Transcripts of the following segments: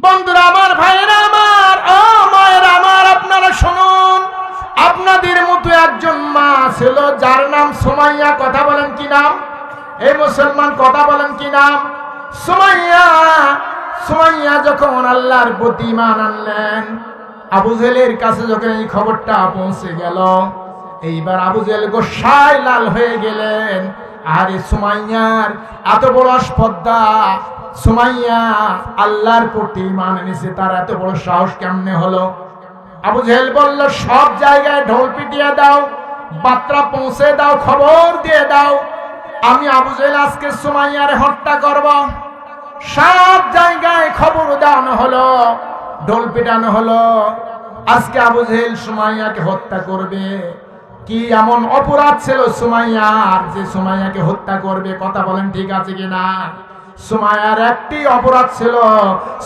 বন্ধুরা, আমার ভাইয়েরা, আমার, ও মায়েরা, আমার, আপনারা শুনুন। আপনাদের মতো একজন মা ছিল, যার নাম সোমাইয়া, কথা বলেন কি নাম? এই মুসলমান, কথা বলেন কি নাম? সোমাইয়া সোমাইয়া যখন আল্লাহর প্রতি আনলেন, আবু জেলের কাছে যখন এই খবরটা পৌঁছে গেল, এইবার আবু জেল গোসাই লাল হয়ে গেলেন। আরে সুমাইয়ার এত বড় স্পর্ধা সুমাইয়া আল্লাহর প্রতি ইমান এনেছে, তার এত বড় সাহস কেমনে হলো? আবু জেহেল বলল, সব জায়গায় ঢোল পিটিয়ে দাও বার্তা পৌঁছে দাও, খবর দিয়ে দাও। আমি আবু জেহেল, আজকে সুমাইয়ার হত্যা করব। সব জায়গায় খবর দেওয়ানো হলো, ঢোল পিটানো হলো। আজকে আবু জেহেল সুমাইয়াকে হত্যা করবে। কি এমন অপরাধ ছিল সুমাইয়ার যে সুমাইয়াকে হত্যা করবে, কথা বলেন ঠিক আছে কিনা? সুমাইয়ার একটি অপরাধ ছিল,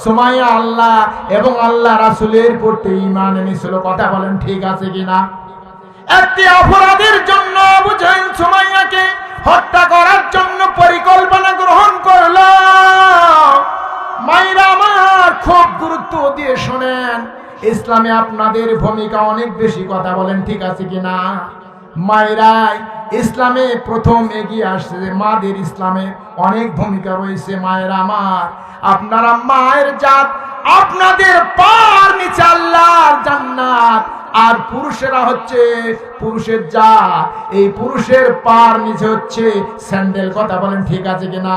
সুমাইয়া আল্লাহ এবং আল্লাহ রাসুলের প্রতি ইমান এনেছিল, কথা বলেন ঠিক আছে কিনা? একটি অপরাধের জন্য বুঝেন সুমাইয়াকে ইসলামে আপনাদের ভূমিকা অনেক বেশি কথা বলেন, ঠিক আছে কি না? মায়েরাই ইসলামে প্রথম এগিয়ে আসছে যে মাদের ইসলামে অনেক ভূমিকা রয়েছে মায়ের আমার। আপনারা মায়ের জাত, আপনাদের পার নিচে আল্লাহর জান্নাত। আর পুরুষেরা হচ্ছে পুরুষের জাত। এই পুরুষের পার নিচে হচ্ছে স্যান্ডেল, কথা বলেন, ঠিক আছে কিনা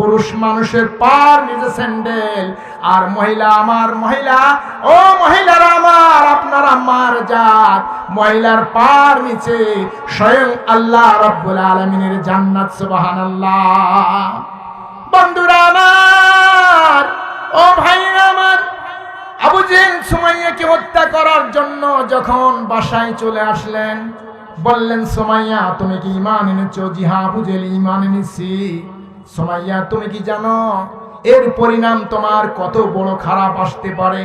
পুরুষ মানুষের পার নিজে স্যান্ডেল। আর মহিলা আমার মহিলা, ও মহিলারা আমার, আপনার আমার জাত। মহিলার পার নিচে স্বয়ং আল্লাহ রব্বুল আলমিনের জান্নাত, সুবহানাল্লাহ। বন্ধুরা আমার, ও ভাইরা আমার, আবু জেল সুমাইয়াকে হত্যা করার জন্য যখন বাসায় চলে আসলেন, বললেন, সোমাইয়া, তুমি কি ইমান এনেছো? জি হ্যাঁ আবু ইমান এনেছি। সোমাইয়া তুমি কি জানো, এর পরিণাম তোমার কত বড় খারাপ আসতে পারে?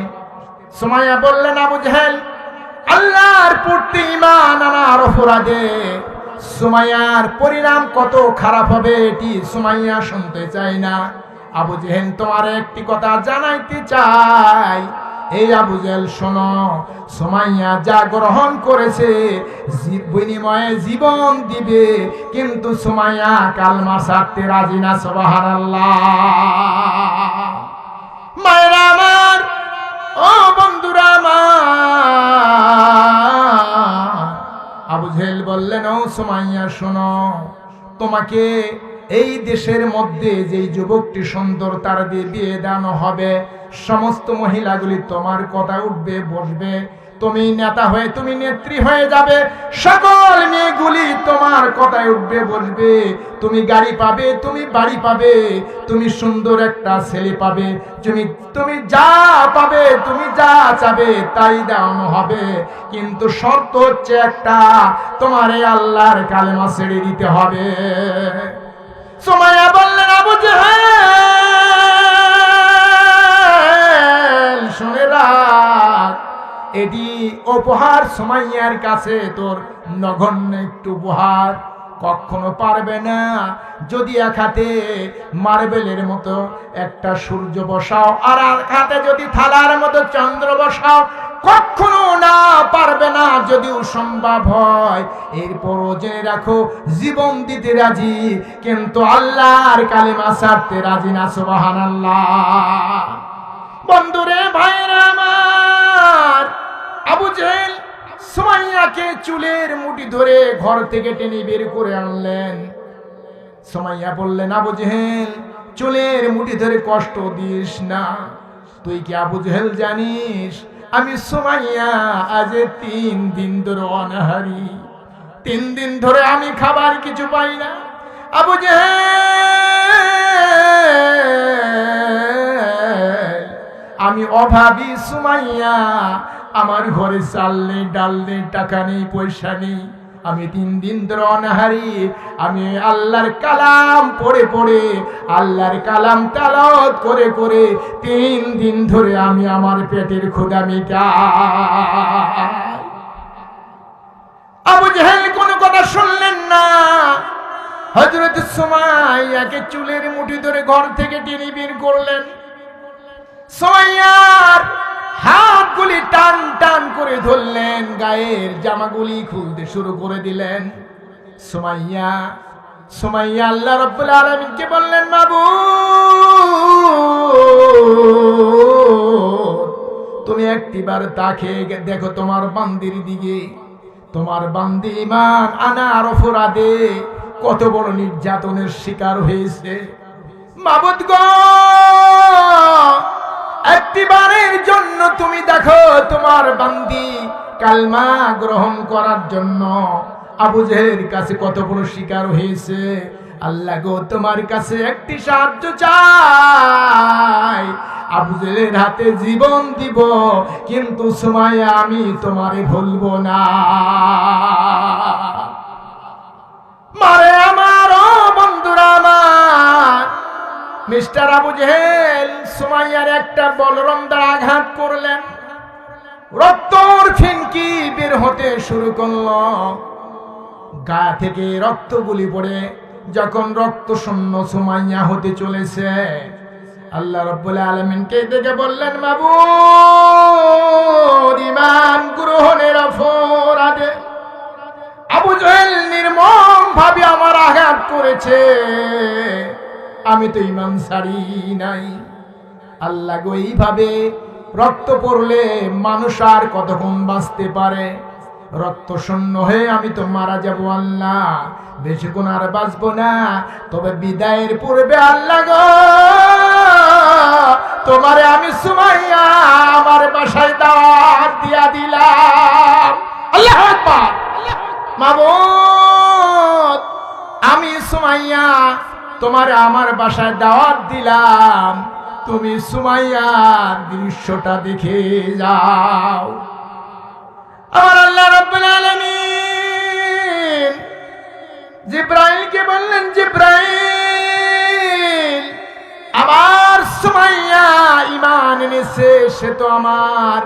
সোমাইয়া বললেন, আবু জেহেল, আল্লাহর প্রতি ইমান আনার অপরাধে সুমাইয়ার পরিণাম কত খারাপ হবে এটি সুমাইয়া শুনতে চাই না। আবু জেহেল, তোমার একটি কথা জানাইতে চাই এই আবু জেল, শোনো, সুমাইয়া যা গ্রহণ করেছে বিনিময়ে জীবন দিবে। কিন্তু সোমাইয়া কালমা সারতে রাজি না, সুবহানাল্লাহ। মায়েরা আমার, ও বন্ধুরা আমার। আবু জেহেল বললেন, ও সুমাইয়া, শোনো, তোমাকে এই দেশের মধ্যে যেই যুবকটি সুন্দর তার দিয়ে বিয়ে দানো হবে, সমস্ত মহিলাগুলি তোমার কথা উঠবে, বসবে, তুমি নেতা হয়ে, তুমি নেত্রী হয়ে যাবে, সকল মেয়েগুলি তোমার কথায় উঠবে, বসবে, তুমি গাড়ি পাবে, তুমি বাড়ি পাবে, তুমি সুন্দর একটা ছেলে পাবে, তুমি তুমি যা পাবে, তুমি যা চাবে তাই দেওয়ানো হবে, কিন্তু শর্ত হচ্ছে একটা, তোমার এই আল্লাহর কালেমা ছেড়ে দিতে হবে। এটি উপহার সোমাইয়ার কাছে, তোর নগণ্য একটু উপহার। কখনো পারবে না, যদি এক হাতে মার্বেলের মতো একটা সূর্য বসাও, আর এক হাতে যদি থালার মতো চন্দ্র বসাও, কখনো না পারবে না, যদিও সম্ভব হয়। এরপরও জেনে রাখো, জীবন দিতে রাজি, কিন্তু আল্লাহর কালেমা ছাড়তে রাজি না সুবাহান আল্লাহ বন্ধুরে ভাইরা আমার আবু জেহেল সুমাইয়াকে চুলের মুঠি ধরে ঘর থেকে টেনে বের করে আনলেন। সুমাইয়া বললেন, আবু জেহেল, চুলের মুঠি ধরে কষ্ট দিস না। তুই কি আবু জেহেল জানিস? আমি সুমাইয়া আজ তিন দিন ধরে অনাহারি। তিন দিন ধরে আমি খাবার কিছু পাই না। আবু জেহেল, আমি অভাবী সুমাইয়া আমার ঘরে চাল নেই ডাল নেই টাকা নেই, পয়সা নেই। আমি তিন দিন ধরে অনাহারি। আমি আল্লাহর কালাম পড়ে পড়ে, আল্লাহর কালাম তালাওয়াত করে করে তিন দিন ধরে আমি আমার পেটের ক্ষুদা মিটাই। আবু জাহেল কোনো কথা শুনলেন না। হজরত সুমাইয়াকে চুলের মুঠি ধরে ঘর থেকে টেনে বের করলেন। সোমাইয়ার হাতগুলি টান টান করে ধরলেন, গায়ের জামাগুলি খুলতে শুরু করে দিলেন। সোমাইয়া সোমাইয়া আল্লাহ রব্বুল আলমিনকে বললেন বাবু তুমি একটিবার তাকে দেখো তোমার বান্দির দিকে। তোমার বান্দি ইমান আনার অপরাধে কত বড় নির্যাতনের শিকার হয়েছে। মাবুদ গো একটিবারের জন্য তুমি দেখো তোমার বান্দি কালমা গ্রহণ করার জন্য। আবু জেহের কাছে কত বড় শিকার হয়েছে। আল্লাহ গো, তোমার কাছে একটি সাহায্য চাই। আবু হাতে জীবন দিব, কিন্তু সময় আমি তোমারে ভুলবো না। মারে আমার বন্ধুরা আমার। মিস্টার আবু জেহেল সুমাইয়ার একটা বলরম দ্বারা আঘাত করলেন। রক্তর ফিনকি বের হতে শুরু করল। গা থেকে রক্তগুলি পড়ে যখন রক্ত শূন্য সুমাইয়া হতে চলেছে। আল্লাহ রব্বুল আলমিনকে দেখে বললেন বাবু ইমান গ্রহণের অপরাধে আবু জহেল নির্মম ভাবে আমার আঘাত করেছে। আমি তো ইমান ছাড়ি নাই। আল্লাহ গো, এইভাবে রক্ত পড়লে মানুষ আর কতক্ষণ বাঁচতে পারে? রক্ত শূন্য হয়ে আমি তো মারা যাব, আল্লাহ। বেশিক্ষণ আর বাঁচবো না। তবে বিদায়ের পূর্বে আল্লাহ গো, তোমারে আমি সুমাইয়া আমার বাসায় দাওয়াত দিয়া দিলাম। আল্লাহ আকবার। আমি সুমাইয়া তোমার আমার বাসায় দাওয়াত দিলাম। তুমি সুমাইয়ার দৃশ্যটা দেখে যাও। আমার আল্লাহ রাব্বুল আলামিন জিব্রাইলকে বললেন, জিব্রাইল, আমার সুমাইয়া ইমান এনেছে, সে তো আমার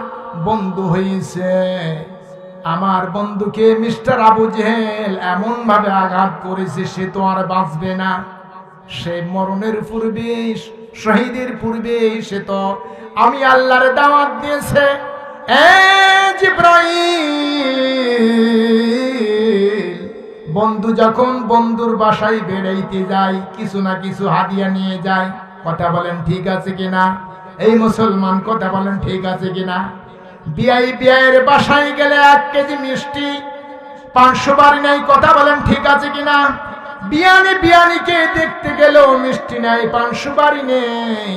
বন্ধু হয়েছে আমার বন্ধুকে মিস্টার আবু জেহেল এমন ভাবে আঘাত করেছে, সে তো আর বাঁচবে না। সে মরণের পূর্বে শহীদের পূর্বে সে তো আমি আল্লাহর দাওয়াত দিয়েছে। বন্ধু যখন বন্ধুর বাসায় বেড়াইতে যায়, কিছু না কিছু হাদিয়া নিয়ে যায়, কথা বলেন ঠিক আছে কিনা? এই মুসলমান, কথা বলেন ঠিক আছে কিনা? বিয়াই বিয়াইয়ের বাসায় গেলে এক কেজি মিষ্টি পাঁচশো বাড়ি নাই, কথা বলেন ঠিক আছে কিনা? বিয়ানি বিয়ানিকে দেখতে গেলেও মিষ্টি নাই, পান সুপারি নেই।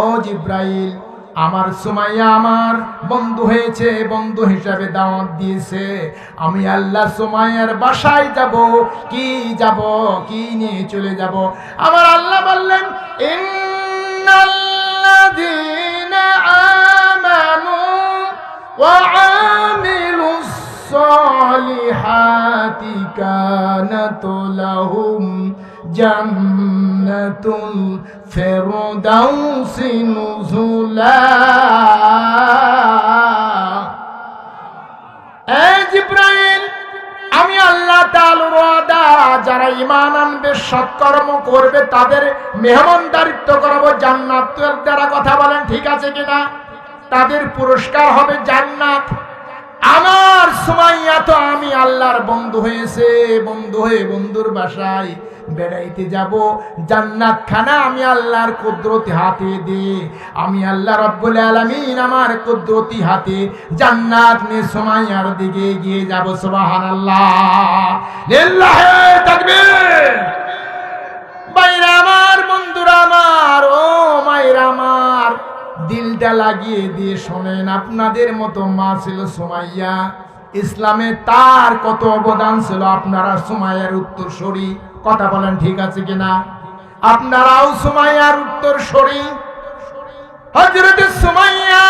ও জিব্রাইল, আমার সুমাইয়া আমার বন্ধু হয়েছে, বন্ধু হিসাবে দাওয়াত দিয়েছে। আমি আল্লাহ সুমাইয়ার বাসায় যাব, কি যাব, কি নিয়ে চলে যাব? আমার আল্লাহ বললেন, ইন্নাল্লাযীনা আমানু ওয়া আমিলুস الصالحات كانت لهم جنة الفردوس نزلا এই জিব্রাইল আমি আল্লাহ তাআলার ওয়াদা যারা ঈমান আনবে সৎকর্ম করবে তাদের মেহমানদারিত্ব করাবো জান্নাতের দ্বারা কথা বলেন ঠিক আছে কিনা তাদের পুরস্কার হবে জান্নাত আমার সুমাইয়া তো আমি আল্লাহর বন্ধু হয়েছে, বন্ধু হয়ে বন্ধুর বাসায় বেড়াইতে যাব। জান্নাত খানা আমি আল্লাহর কুদরতি হাতে দে আমি আল্লাহ রব্বুল আলামিন আমার কুদরতি হাতে জান্নাত নিয়ে সুমাইয়ার দিকে গিয়ে যাব, সুবহানাল্লাহ। লিল্লাহি তাকবীর। বাইরা আমার, বন্ধুরা আমার, ও মায়েরা আমার, দিলটা লাগিয়ে দিয়ে শোনেন, আপনাদের মতো মা ছিল সুমাইয়া। ইসলামে তার কত অবদান ছিল? আপনারা সুমাইয়ার উত্তর সরি কথা বলেন ঠিক আছে কিনা? আপনারাও সুমাইয়ার উত্তর সরি হজরত সুমাইয়া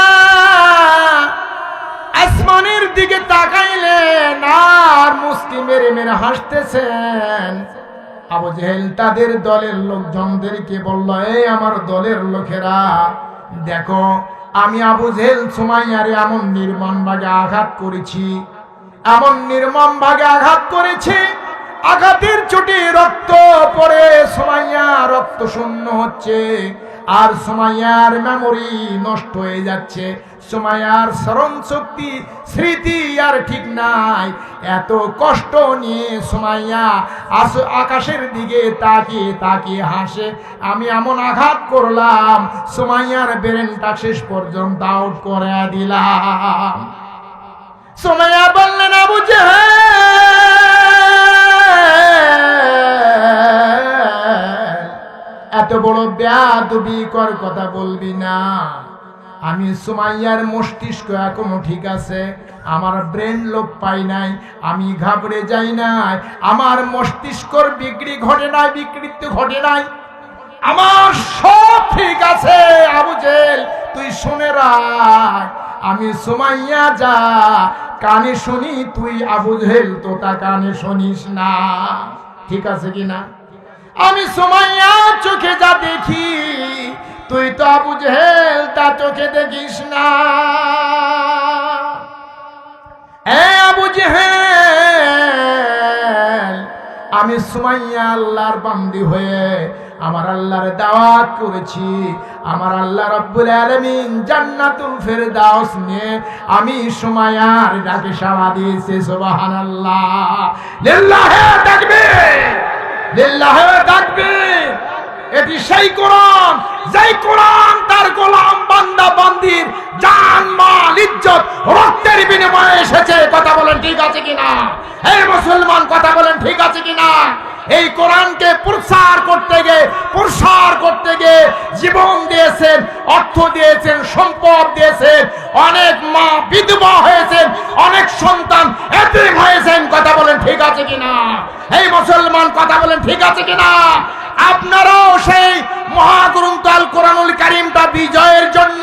আসমানের দিকে তাকাইলেন আর মুস্কি মেরে মেরে হাসতেছেন। আবু জেহেল তাদের দলের লোকজনদেরকে বলল, এই আমার দলের লোকেরা, দেখো আমি আবু জেল সুমাইয়ারে এমন নির্মম ভাগে আঘাত করেছি, এমন নির্মম ভাগে আঘাত করেছি, আঘাতের চুটি রক্ত পরে সুমাইয়া রক্ত শূন্য হচ্ছে। আর সুমাইয়ার মেমোরি নষ্ট হয়ে যাচ্ছে। সুমাইয়ার স্মরণ শক্তি স্মৃতি আর ঠিক নাই। এত কষ্ট নিয়ে সুমাইয়া আস- আকাশের দিকে তাকিয়ে তাকিয়ে হাসে। আমি এমন আঘাত করলাম সুমাইয়ার ব্রেনটা শেষ পর্যন্ত আউট করে দিলাম। সুমাইয়া বললেন, আবু জাহেল বড় বেয়াদবি কর কথা বলবি না। আমি সুমাইয়ার মস্তিষ্ক এখনও ঠিক আছে, আমার ব্রেন লোপ পাই নাই, আমি ঘাবড়ে যাই নাই, আমার মস্তিষ্কর বিক্রি ঘটে নাই, বিকৃতি ঘটে নাই। আমার সব ঠিক আছে, আবু জেল তুই শুনে রাখ। আমি সুমাইয়া যা, কানে শুনি, তুই আবু জেল তো তা কানে শুনিস না। ঠিক আছে কি না? আমি সুমাইয়া চোখে যা দেখি, তুই তো আবু জেহেল, তা চোখে দেখিস না। আবু জেহেল, আমি সুমাইয়া আল্লাহর বান্দি হয়ে আমার আল্লাহর দাওয়াত করেছি। আমার আল্লাহ রব্বুল আলামিন জান্নাতুল ফেরদাউস নিয়ে আমি সুমাইয়ার ডাকে সাড়া দিয়েছি, সুবহানাল্লাহ। লিল্লাহে তাকবীর! এটি সেই যেই তার গোলাম রক্তের বিনিময়ে এসেছে। কথা বলেন ঠিক আছে কিনা? এই মুসলমান, কথা বলেন ঠিক আছে কিনা? এই করতে গিয়ে করতে গিয়ে জীবন দিয়েছেন, অর্থ দিয়েছেন, সম্পদ দিয়েছেন, অনেক মা বিধবা হয়েছেন, অনেক সন্তান এতিম হয়েছেন। কথা বলেন ঠিক আছে কিনা? এই মুসলমান কথা বলেন, ঠিক আছে কিনা? আপনারাও সেই মহাগ্রন্থ আল কোরআনুল কারিমটা বিজয়ের জন্য,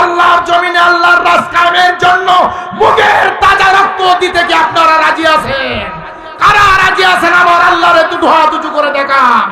আল্লাহর জমিনে আল্লাহর রাজকামের জন্য মুগের তাজা রক্ত দিতে কি আপনারা রাজি আছেন? কারা রাজি আছেন? আমার আল্লাহরে দুটো হাত উঁচু করে দেখান।